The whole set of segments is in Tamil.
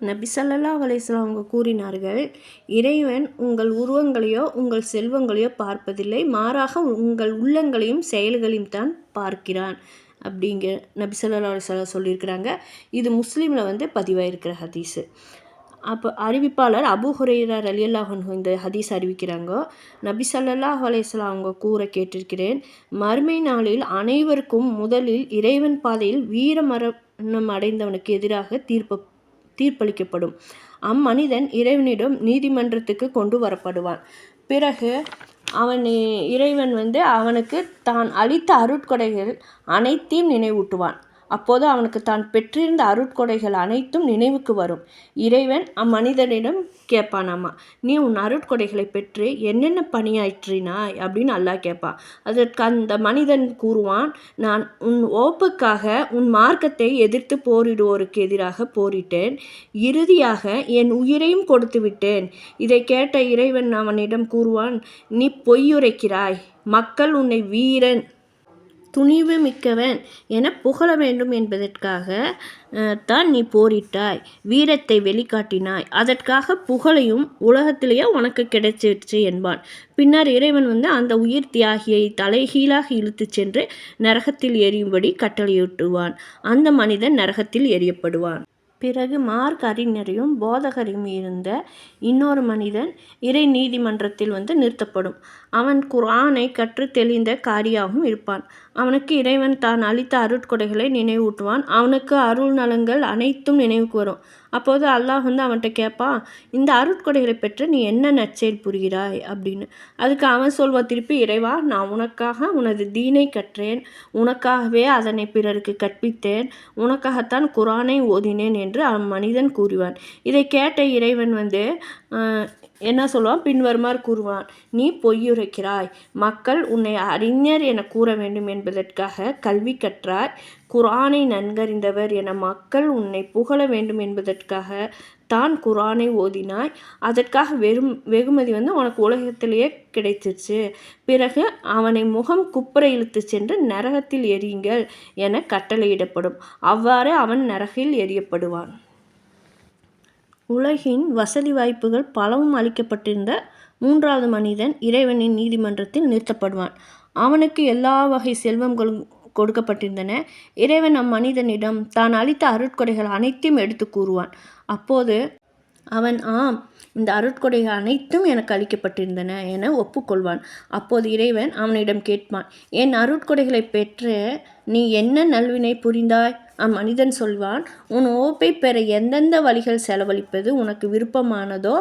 நபி ஸல்லல்லாஹு அலிஸ்லாம் அவங்க கூறினார்கள் இறைவன் உங்கள் உருவங்களையோ உங்கள் செல்வங்களையோ பார்ப்பதில்லை மாறாக உங்கள் உள்ளங்களையும் செயல்களையும் தான் பார்க்கிறான். அப்படிங்க நபி ஸல்லல்லாஹு அலைஹி சொல்லியிருக்கிறாங்க. இது முஸ்லீமில் வந்து பதிவாயிருக்கிற ஹதீஸு. அப்போ அறிவிப்பாளர் அபு ஹுரைரா அலியல்லாஹன் இந்த ஹதீஸ் அறிவிக்கிறாங்க நபி ஸல்லல்லாஹு அலைஹி அவங்க கூற கேட்டிருக்கிறேன் மறுமை நாளில் அனைவருக்கும் முதலில் இறைவன் பாதையில் வீர மரணம் அடைந்தவனுக்கு எதிராக தீர்ப்பு தீர்ப்பளிக்கப்படும். அம்மனிதன் இறைவனிடம் நீதிமன்றத்துக்கு கொண்டு வரப்படுவான். பிறகு அவன் இறைவன் வந்து அவனுக்கு தான் அளித்த அருட்கொடைகள் அனைத்தையும் நினைவூட்டுவான். அப்போது அவனுக்கு தான் பெற்றிருந்த அருட்கொடைகள் அனைத்தும் நினைவுக்கு வரும். இறைவன் அம்மனிதனிடம் கேட்பானாமா நீ உன் அருட்கொடைகளை பெற்று என்னென்ன பணியாற்றினாய்? அப்படின்னு அல்லாஹ் கேட்பான். அதற்கு அந்த மனிதன் கூறுவான் நான் உன் ஓப்புக்காக உன் மார்க்கத்தை எதிர்த்து போரிடுவோருக்கு எதிராக போரிட்டேன். இறுதியாக என் உயிரையும் கொடுத்து விட்டேன். இதை கேட்ட இறைவன் அவனிடம் கூறுவான் நீ பொய்யுரைக்கிறாய். மக்கள் உன்னை வீரன் துணிவு மிக்கவன் என புகழ வேண்டும் என்பதற்காக தான் நீ போரிட்டாய். வீரத்தை வெளிக்காட்டினாய். அதற்காக புகழையும் உலகத்திலேயே உனக்கு கிடைச்சிருச்சு என்பான். பின்னர் இறைவன் வந்து அந்த உயிர் தியாகியை தலைகீழாக இழுத்துச் சென்று நரகத்தில் எரியும்படி கட்டளையிட்டுவான். அந்த மனிதன் நரகத்தில் எரியப்படுவான். பிறகு மார்க் அறிஞரையும் போதகரையும் இருந்த இன்னொரு மனிதன் இறை நீதிமன்றத்தில் வந்து நிறுத்தப்படும். அவன் குரானை கற்று தெளிந்த காரியாகவும் இருப்பான். அவனுக்கு இறைவன் தான் அளித்த அருட்கொடைகளை நினைவூட்டுவான். அவனுக்கு அருள் நலங்கள் அனைத்தும் நினைவுக்கு வரும். அப்போது அல்லாஹ் வந்து அவன்கிட்ட கேட்பான் இந்த அருட்கொடைகளை பெற்று நீ என்ன நற்செயல் புரிகிறாய்? அப்படின்னு. அதுக்கு அவன் சொல்வான் திருப்பி இறைவா நான் உனக்காக உனது தீனை கற்றேன். உனக்காகவே அதனை பிறருக்கு கற்பித்தேன். உனக்காகத்தான் குரானை ஓதினேன் என்று அம்மனிதன் கூறுவான். இதை கேட்ட இறைவன் வந்து என்ன சொல்லுவான் பின்வருமாறு கூறுவான். நீ பொய்யுரைக்கிறாய். மக்கள் உன்னை அறிஞர் என கூற வேண்டும் என்பதற்காக கல்வி கற்றாய் குரானை நன்கறிந்தவர் என மக்கள் உன்னை புகழ வேண்டும் என்பதற்காக தான் குரானை ஓதினாய். அதற்காக வெறும் வெகுமதி வந்து உனக்கு உலகத்திலேயே கிடைச்சிருச்சு. பிறகு அவனை முகம் குப்புற இழுத்து சென்று நரகத்தில் எரியுங்கள் என கட்டளையிடப்படும். அவ்வாறு அவன் நரகில் எரியப்படுவான் உலகின் வசதி வாய்ப்புகள் பலவும் அளிக்கப்பட்டிருந்த மூன்றாவது மனிதன் இறைவனின் நீதிமன்றத்தில் நிறுத்தப்படுவான். அவனுக்கு எல்லா வகை செல்வங்களும் கொடுக்கப்பட்டிருந்தன. இறைவன் அம்மனிதனிடம் தான் அளித்த அருட்கொடைகள் அனைத்தையும் எடுத்து கூறுவான். அப்போது அவன் ஆம் இந்த அருட்கொடைகள் அனைத்தும் எனக்கு அளிக்கப்பட்டிருந்தன என ஒப்புக்கொள்வான். அப்போது இறைவன் அவனிடம் கேட்பான் என் அருட்கொடைகளை பெற்று நீ என்ன நல்வினை புரிந்தாய்? அம்மனிதன் சொல்வான் உன் ஓப்பை பெற எந்தெந்த வழிகள் செலவழிப்பது உனக்கு விருப்பமானதோ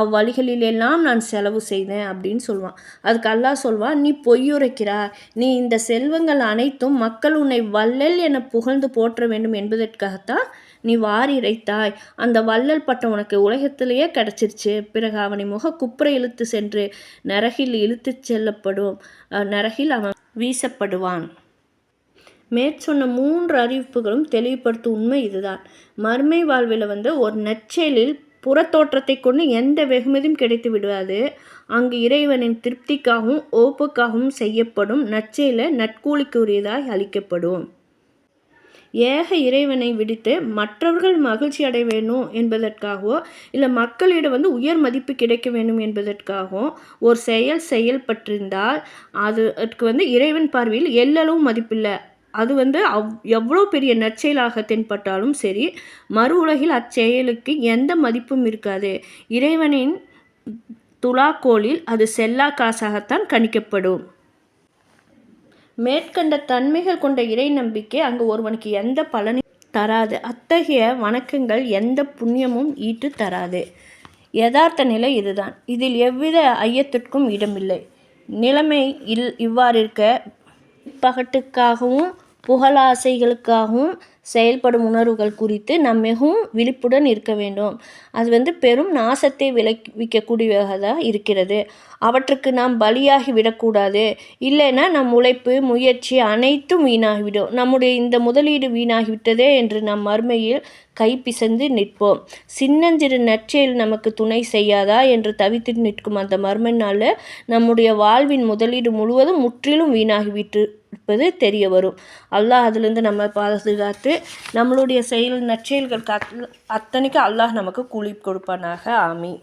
அவ்வழிகளிலெல்லாம் நான் செலவு செய்தேன் அப்படின்னு சொல்லுவான் அதுக்கு அல்லாஹ் சொல்வான் நீ பொய்யுரைக்கிறா நீ இந்த செல்வங்கள் அனைத்தும் மக்கள் உன்னை வள்ளல் என புகழ்ந்து போற்ற வேண்டும் என்பதற்காகத்தான் நீ வாரி இறைத்தாய். அந்த வள்ளல் பட்டம் உனக்கு உலகத்திலேயே கிடச்சிருச்சு. பிறகு அவனை முக குப்புறை இழுத்து சென்று நரகில் இழுத்து செல்லப்படும் நரகில் அவன் வீசப்படுவான். மேற்சொன்ன மூன்று அறிவிப்புகளும் தெளிவுபடுத்தும் உண்மை இதுதான். மறுமை வாழ்வில் வந்து ஒரு நற்செயலில் புறத்தோற்றத்தை கொண்டு எந்த வெகுமதியும் கிடைத்து விடாது. அங்கு இறைவனின் திருப்திக்காகவும் ஓப்புக்காகவும் செய்யப்படும் நற்செயல நட்கூலிக்குரியதாய் அளிக்கப்படும். ஏக இறைவனை விடுத்து மற்றவர்கள் மகிழ்ச்சி அடைய வேணும் என்பதற்காகவோ இல்லை மக்களிடம் வந்து உயர் மதிப்பு கிடைக்க வேண்டும் என்பதற்காகவும் ஒரு செயல் செயல்பட்டிருந்தால் அது அதுக்கு வந்து இறைவன் பார்வையில் எல்லளவும் மதிப்பில்லை. அது வந்து அவ் எவ்வளோ பெரிய நற்செயலாக தென்பட்டாலும் சரி மறு உலகில் அச்செயலுக்கு எந்த மதிப்பும் இருக்காது. இறைவனின் துலாக்கோளில் அது செல்லா காசாகத்தான் கணிக்கப்படும். மேற்கண்ட தன்மைகள் கொண்ட இறை நம்பிக்கை அங்கு ஒருவனுக்கு எந்த பலனும் தராது. அத்தகைய வணக்கங்கள் எந்த புண்ணியமும் ஈட்டு தராது. யதார்த்த நிலை இதுதான். இதில் எவ்வித ஐயத்திற்கும் இடமில்லை. நிலைமை இல் இவ்வாறு இருக்க பகட்டுக்காகவும் புகழாசைகளுக்காகவும் செயல்படும் உணர்வுகள் குறித்து நாம் மிகவும் விழிப்புடன் இருக்க வேண்டும். அது வந்து பெரும் நாசத்தை விளைவிக்கக்கூடியதாக இருக்கிறது. அவற்றுக்கு நாம் பலியாகி விடக்கூடாது. இல்லைன்னா நம் உழைப்பு முயற்சி அனைத்தும் வீணாகிவிடும். நம்முடைய இந்த முதலீடு வீணாகிவிட்டதே என்று நம் மறுமையில் கை பிசைந்து நிற்போம். சின்னஞ்சிறு நற்செயல் நமக்கு துணை செய்யாதா என்று தவித்து நிற்கும் அந்த மர்ம நாளில் நம்முடைய வாழ்வின் முதலீடு முழுவதும் முற்றிலும் வீணாகிவிட்டு இருப்பது தெரிய வரும். அல்லாஹ் அதுலேருந்து நம்ம பாதுகாத்து நம்மளுடைய செயல் நற்செயல்கள் காத்து அத்தனைக்கும் அல்லாஹ் நமக்கு கூலி கொடுப்பானாக. ஆமி